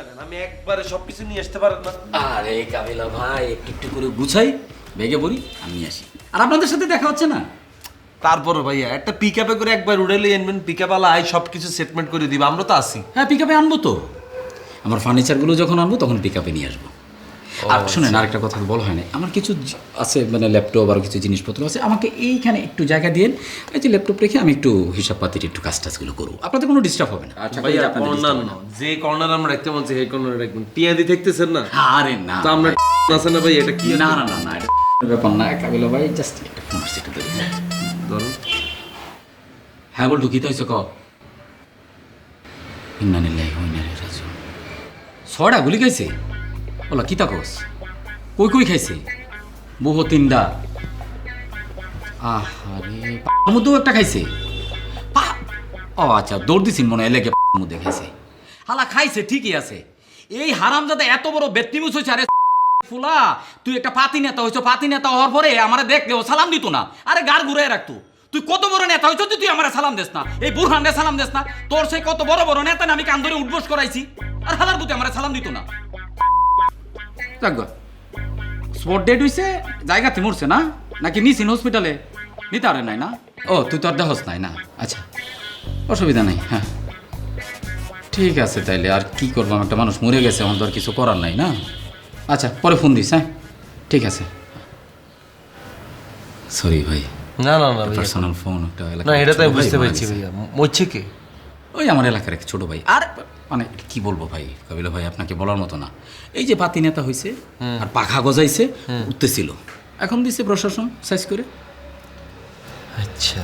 আনেন আমি একবারে সবকিছু নিয়ে আসতে পারেন না। আরে কাবিলা ভাই একটু একটু করে গুছাই ভেগে পড়ি আমি আসি। আর আপনাদের সাথে দেখা হচ্ছে না? তারপরে ভাইয়া একটা পিক আপে করে একবার উড়াইলে আনবেন পিক আপ আলা আই সবকিছু সেটমেন্ট করে দিব আমরা তো আসি হ্যাঁ পিক আপে আনব তো। আমার ফার্নিচারগুলো যখন আনব তখন পিক আপে নিয়ে আসব। আর শুনেন আরেকটা কথা বলা হয় না আমার কিছু আছে মানে ল্যাপটপ আর কিছু জিনিসপত্র আছে। আমাকে এইখানে একটু জায়গা দিয়ে এই যে ল্যাপটপ রেখে আমি একটু হিসাব পাতির একটু কাজ টাজগুলো করব। আপনাদের কোনো ডিস্টার্ব হবে না। আচ্ছা ভাইয়া কর্নার না। যে কর্নার আমরা রাখতে বলছি এই কর্নারে রাখবেন টিয়াদি থাকতেছেন না? আরে না তো আমরা আছে না ভাই? এটা কি? না না না না এটা ব্যাপার না। কাবিলা ভাই জাস্ট একটা আসছে একটু ধরে। হ্যাঁ বল ঢুকিতে হয়েছে ক ইন্নানিল্লাহি ওয়া ইন্না ইলাইহি রাজিউন। ছয়টা গুলি খাইছে? বলা কি তাকস কই কই খাইছে বহু তিনটা আহারে মধ্যেও একটা খাইছে ও আচ্ছা দৌড় দিছিন মনে হয় লেগে মধ্যে খাইছে হালা খাইছে ঠিকই আছে এই হারাম যাতে এত বড় ব্যক্তিমুস হয়েছে আরে ফুলা তুই একটা পাতি নেতা হয়েছ পাতি নেতা হওয়ার পরে আমারে দেখলে ও সালাম দিত না আরে গার ঘুরে রাখতো তুই কত বড় নেতা হয়েছ তুই আমার সালাম দেস না এই বুরহান সালাম দেস না তোর সেই কত বড় বড় নেতা আমি কান ধরে উঠবোস করাইছি আর হালার বুতে আমার সালাম দিত না যাক স্পট ডেট হইছে জায়গাতে মরছে না? নাকি নিছিন হসপিটালে নিতে আরে নাই না? ও তুই তো আর দেহস নাই না? আচ্ছা অসুবিধা নাই হ্যাঁ ঠিক আছে তাইলে আর কি করব একটা মানুষ মরে গেছে আমার তো আর কিছু করার নাই না? আচ্ছা পরে ফোন দিস হ্যাঁ ঠিক আছে। সরি ভাই। না না না পার্সোনাল ফোন একটা না এটা তো বুঝতে পারছি ভাইয়া। মরছে কে? ওই আমার এলাকার এক ছোট ভাই। আর মানে কি বলব ভাই? কাবিলা ভাই আপনাকে বলার মতো না। এই যে পাতি নেতা হয়েছে আর পাখা গজাইছে উঠতেছিল এখন দিছে প্রশাসন সাইজ করে। আচ্ছা।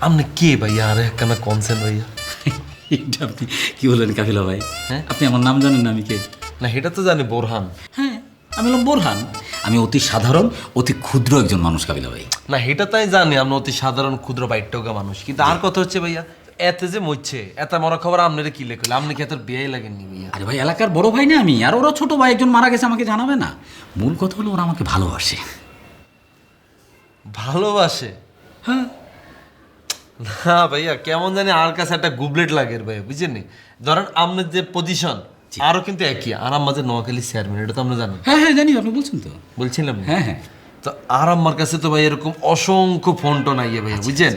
আপনি কে ভাইয়া আরে একখানা কনসেন ভাইয়া এটা আপনি কি বললেন কাবিলা ভাই? হ্যাঁ? আপনি আমার নাম জানেন না আমি কে? না এটা তো জানি বোরহান। হ্যাঁ আমি হলাম বোরহান। আমি অতি সাধারণ অতি ক্ষুদ্র একজন মানুষ কাবিলা ভাই। না এটা তাই জানি আপনি অতি সাধারণ ক্ষুদ্র বাইটকা মানুষ। কিন্তু আর কথা হচ্ছে ভাইয়া এতে যে মরছে এত মরা খবর আপনারা কি লেখলে আপনি কি এত বিয়ে লাগেননি ভাইয়া আরে ভাই এলাকার বড় ভাই না আমি আর ওরা ছোট ভাই একজন মারা গেছে আমাকে জানাবে না। মূল কথা হলো ওরা আমাকে ভালোবাসে। ভালোবাসে? হ্যাঁ। না ভাইয়া কেমন জানি আর কাছে একটা গুবলেট লাগে ভাইয়া বুঝছেন নি? ধরেন আপনার যে পজিশন আরও কিন্তু একই। আর আমাদের নোয়াখালী চেয়ারম্যান এটা তো আমরা জানি। হ্যাঁ হ্যাঁ জানি আপনি বলছেন তো। বলছিলাম হ্যাঁ হ্যাঁ। তো আর আমার কাছে তো ভাই এরকম অসংখ্য ফোন টোন আইয়ে ভাইয়া বুঝছেন?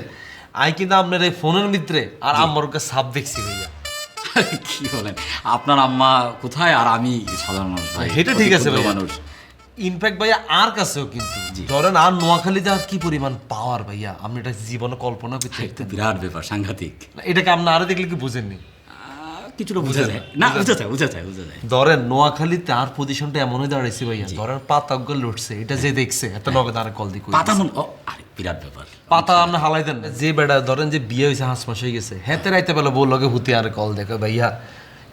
আই কিন্তু আপনার এই ফোনের ভিতরে আর আমার ওকে সাপ দেখছি ভাইয়া। কি বলেন? আপনার আম্মা কোথায় আর আমি সাধারণ মানুষ ভাই? এটা ঠিক আছে ভাইয়া। মানুষ। ইনফ্যাক্ট ভাইয়া আর কাছেও কিন্তু। ধরেন আর নোয়াখালীতে আর কি পরিমাণ পাওয়ার ভাইয়া? আপনি এটা জীবনে কল্পনা করতে একটা বিরাট ব্যাপার সাংঘাতিক। এটাকে আপনি আরও দেখলে কি বুঝেননি? কিছুটা বোঝা যায়। না বোঝা যায় বোঝা যায় বোঝা যায়। ধরেন পজিশনটা এমনই দাঁড়াইছে ভাইয়া। ধরেন পাতা লুটছে এটা যে দেখছে এত নগদ আর কল দিয়ে পাতা মন আরে বিরাট ব্যাপার। পাতা আপনি হালাই দেন যে ধরেন যে বিয়ে হয়েছে হাঁস মাস হয়ে গেছে হেতে রাইতে বেলা বউ লগে হুতি আর কল দেখো ভাইয়া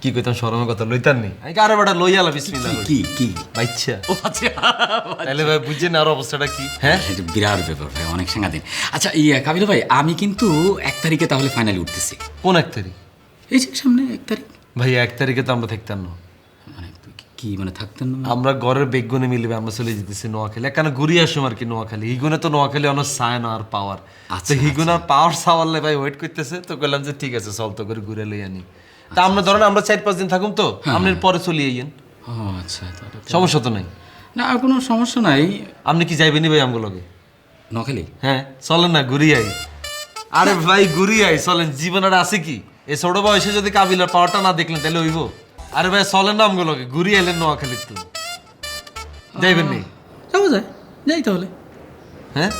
কি কইতাম শরমের কথা লইতাম নি? আমি আরে বেটা লইয়া লা বিসমিল্লাহ কি কি? ও আচ্ছা তাহলে ভাই বুঝছেন আর অবস্থাটা কি? হ্যাঁ? এটা বিরাট ব্যাপার ভাই অনেক সাংঘাতিক। আচ্ছা ইয়ে কাবিল ভাই আমি কিন্তু এক তারিখে তাহলে ফাইনালি উঠতেছি। কোন এক তারিখ? এই যে সামনে এক তারিখ। ভাই এক তারিখে তো আমরা থাকতাম না। কি মানে থাকতেন না? আমরা ঘরের বেগুনে মিলবে আমরা চলে যেতেছি নোয়াখালী। কেন ঘুরিয়ে আসুম আর কি নোয়াখালী। হিগুনে তো নোয়াখালী অনেক চায় না আর পাওয়ার আচ্ছা, হিগুনার পাওয়ার সাওয়ালে ভাই ওয়েট করতেছে তো বললাম যে ঠিক আছে চল তো করে ঘুরে লই আনি। তা আমরা ধরেন আমরা চার পাঁচ দিন থাকুম তো আপনি পরে চলে আইয়েন। ও আচ্ছা সমস্যা তো নাই। না আর কোনো সমস্যা নাই। আপনি কি যাইবেনি ভাই আমগুলো লগে? নখালি হ্যাঁ চলেন না ঘুরি আই। আরে ভাই ঘুরি আই চলেন। জীবন আর আছে কি? এই ছোট বয়সে যদি কাবিলার পাওয়ারটা না দেখলেন তাহলে হইব। আরে ভাই চলেন না আমগুলো লগে ঘুরি আইলেন নোয়াখালী তো যাইবেন নি? যাব যায় যাই তাহলে। হ্যাঁ?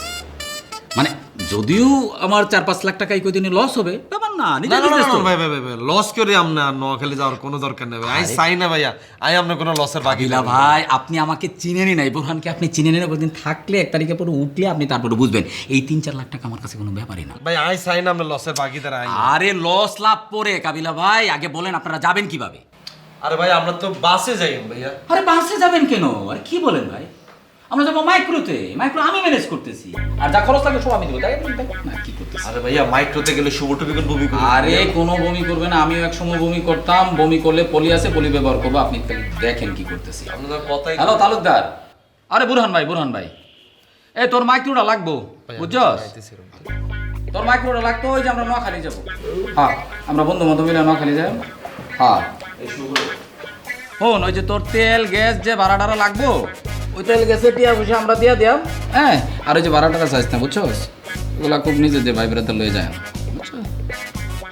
মানে যদিও আমার চার পাঁচ লাখ টাকা এই কদিনে লস হবে ব্যাপার না না নিজের না, না, business না, তো। ভাই ভাই ভাই ভাই লস করে আমরা নোয়াখালী যাওয়ার কোনো দরকার নেই আই চাই না ভাইয়া আই আপনার কোনো লসের বাকি কাবিলা ভাই আপনি আমাকে নাই বুরহানকে থাকলে এক তারিখে পরে উঠলে আপনি তারপরে বুঝবেন। এই তিন চার লাখ টাকা আমার কাছে কোনো ব্যাপারই না। ভাই আই চাই না আপনার লসের বাকিদার আই আরে লস লাভ পরে কাবিলা ভাই আগে বলেন আপনারা যাবেন কীভাবে? আরে ভাই আমরা তো বাসে যাই ভাইয়া। আরে বাসে যাবেন কেন? আরে কি বলেন ভাই? আমরা যাব মাইক্রোতে। মাইক্রো আমি ম্যানেজ করতেছি। আর যা খরচ লাগে সব আমি দেবো তাই না কি করতেছি আরে ভাইয়া মাইক্রোতে গেলে শুভ টুপিকন বমি করে আরে কোনো বমি করবে না আমিও এক সময় বমি করতাম বমি করলে পলি আছে পলি ব্যবহার করব আপনি তাহলে দেখেন কি করতেছি। কথাই হ্যালো তালুকদার। আরে বুরহান ভাই বুরহান ভাই। এ তোর মাইক্রোটা লাগবো বুঝছস? তোর মাইক্রোটা লাগতো ওই যে আমরা নোয়াখালী যাব। হ্যাঁ আমরা বন্ধু বান্ধব মিলে নোয়াখালী যাই। হ্যাঁ। হন, ওই যে তোর তেল, গ্যাস যে ভাড়া টাড়া লাগবো, ওই তেল, গ্যাসের টিয়া পয়সা আমরা দিয়া দিয়াম। হ্যাঁ আর ওই যে ভাড়া টাড়া চাইছ না বুঝছ ওগুলা খুব নিজে দিয়ে ভাই বেড়াতে লয়ে যায়। বুঝছ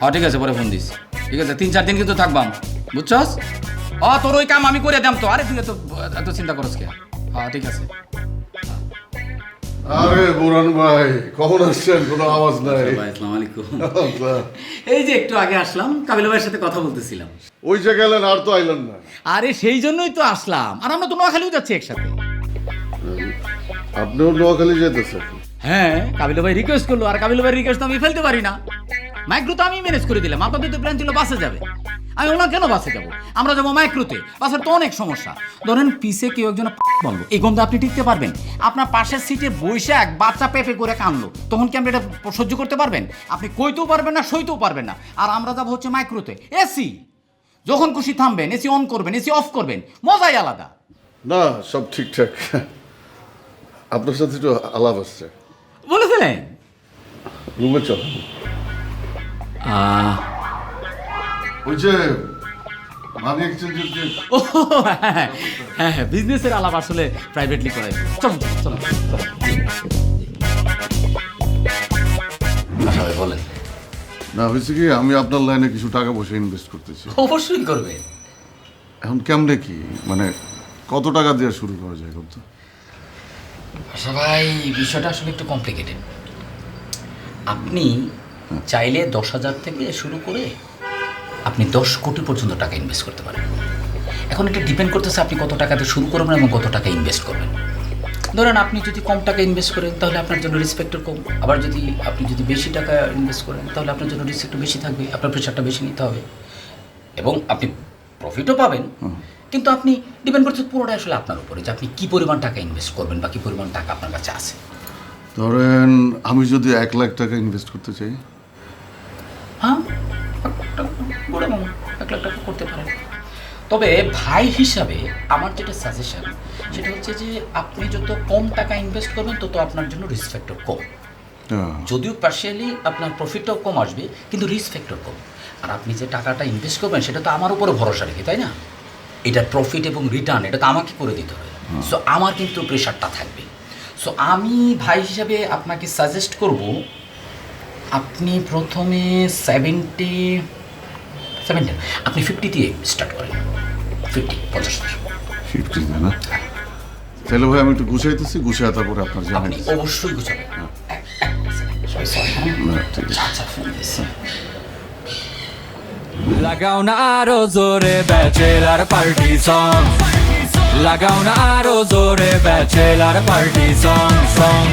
হ্যাঁ ঠিক আছে, পরে ফোন দিস। ঠিক আছে, তিন, চার দিন কিন্তু থাকবাম। বুঝছস? ও তোর ওই কাম আমি করে দাম তো। আরে তুই এত এত চিন্তা করস কে? হ্যাঁ ঠিক আছে। আরে বুরান ভাই কখন আসছেন? কোনো আওয়াজ নাই। আসসালামু আলাইকুম এই যে একটু আগে আসলাম কাবিল ভাইয়ের সাথে কথা বলতেছিলাম। ওই যে গেলেন আর তো আইলেন না। আরে সেই জন্যই তো আসলাম। আর আমরা তো নোয়াখালীও যাচ্ছি একসাথে। আপনিও নোয়াখালী যেতেছেন? হ্যাঁ কাবিল ভাই রিকোয়েস্ট করল আর কাবিল ভাই রিকোয়েস্ট আমি ফেলতে পারি না। মাইক্রো তো আমি ম্যানেজ করে দিলাম। আপনাদের তো প্ল্যান ছিল বাসে যাবে। আমি বললাম কেন বাসে যাব? আমরা যাব মাইক্রোতে। বাসের তো অনেক সমস্যা। ধরেন পিসে কেউ একজন বলল এই গন্ধ আপনি টিকতে পারবেন? আপনার পাশের সিটে বসে এক বাচ্চা পেপে করে কানলো। তখন কি আপনি এটা সহ্য করতে পারবেন? আপনি কইতেও পারবেন না সইতেও পারবেন না। আর আমরা যাব হচ্ছে মাইক্রোতে। এসি যখন খুশি থামবেন এসি অন করবেন এসি অফ করবেন। মজাই আলাদা। না সব ঠিকঠাক। আপনার সাথে একটু আলাপ আসছে বলেছিলেন? রুমে চল। ওই যে মানি এক্সচেঞ্জের যে ও হ্যাঁ হ্যাঁ হ্যাঁ বিজনেসের আলাপ আসলে প্রাইভেটলি করাই চলো চলো চলো। সবাই বলেন। না হয়েছে কি আমি আপনার লাইনে কিছু টাকা পয়সা ইনভেস্ট করতেছি। অবশ্যই করবে এখন কেমনে কি? মানে কত টাকা দিয়ে শুরু করা যায় করতে সবাই বিষয়টা আসলে একটু কমপ্লিকেটেড আপনি চাইলে দশ হাজার থেকে শুরু করে আপনি দশ কোটি পর্যন্ত টাকা ইনভেস্ট করতে পারেন। এখন এটা ডিপেন্ড করতেছে আপনি কত টাকাতে শুরু করবেন এবং কত টাকা ইনভেস্ট করবেন। ধরেন আপনি যদি কম টাকা ইনভেস্ট করেন তাহলে আপনার জন্য রেসপেক্টও কম। আবার যদি আপনি যদি বেশি টাকা ইনভেস্ট করেন তাহলে আপনার জন্য রিস্কটা বেশি থাকবে আপনার প্রেশারটা বেশি নিতে হবে। এবং আপনি প্রফিটও পাবেন কিন্তু আপনি ডিপেন্ড করছে পুরোটাই আসলে আপনার উপরে যে আপনি কী পরিমাণ টাকা ইনভেস্ট করবেন বা কী পরিমাণ টাকা আপনার কাছে আছে। ধরেন আমি যদি এক লাখ টাকা ইনভেস্ট করতে চাই হ্যাঁ? এক লাখ টাকা করতে পারেন। তবে ভাই হিসাবে আমার যেটা সাজেশন সেটা হচ্ছে যে আপনি যত কম টাকা ইনভেস্ট করবেন তত আপনার জন্য রিস্ক ফ্যাক্টর কম। হ্যাঁ। যদিও পার্শিয়ালি আপনার প্রফিটটাও কম আসবে কিন্তু রিস্ক ফ্যাক্টর কম। আর আপনি যে টাকাটা ইনভেস্ট করবেন সেটা তো আমার উপরে ভরসা রেখে তাই না? এটা প্রফিট এবং রিটার্ন এটা তো আমাকে করে দিতে হবে। সো আমার কিন্তু প্রেশারটা থাকবে। সো আমি ভাই হিসাবে আপনাকে সাজেস্ট করব আপনি প্রথমে সেভেন্টি আপনি ফিফটি দিয়ে স্টার্ট করেন। ফিফটি পঞ্চাশ ফিফটি না? তাহলে ভাই আমি একটু গুছাইতেছি গুছাই তারপরে আপনার জানাই অবশ্যই গুছাবেন। হ্যাঁ? দিচ্ছি লাগাও না আরও জোরে ব্যাচেলার পার্টি সং লাগাও না আরও জোরে ব্যাচেলার পার্টি সং সং